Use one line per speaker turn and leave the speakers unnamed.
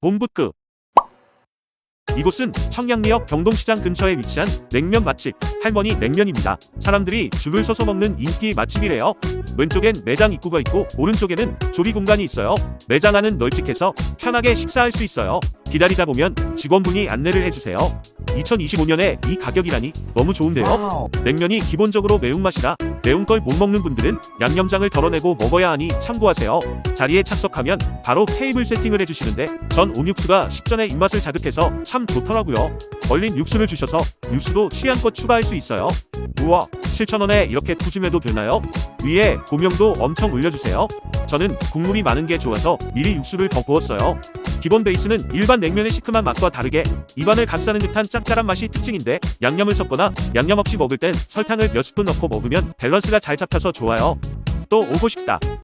본부급 이곳은 청량리역 경동시장 근처에 위치한 냉면 맛집 할머니 냉면입니다. 사람들이 줄을 서서 먹는 인기 맛집이래요. 왼쪽엔 매장 입구가 있고 오른쪽에는 조리 공간이 있어요. 매장 안은 널찍해서 편하게 식사할 수 있어요. 기다리다 보면 직원분이 안내를 해주세요. 2025년에 이 가격이라니 너무 좋은데요. 냉면이 기본적으로 매운맛이라 매운 걸 못 먹는 분들은 양념장을 덜어내고 먹어야 하니 참고하세요. 자리에 착석하면 바로 테이블 세팅을 해주시는데 전 온육수가 식전에 입맛을 자극해서 참 좋더라고요. 얼린 육수를 주셔서 육수도 취향껏 추가할 수 있어요. 우와 7,000원에 이렇게 푸짐해도 되나요? 위에 고명도 엄청 올려주세요. 저는 국물이 많은 게 좋아서 미리 육수를 더 부었어요. 기본 베이스는 일반 냉면의 시큼한 맛과 다르게 입안을 감싸는 듯한 짭짤한 맛이 특징인데 양념을 섞거나 양념 없이 먹을 땐 설탕을 몇 스푼 넣고 먹으면 밸런스가 잘 잡혀서 좋아요. 또 오고 싶다.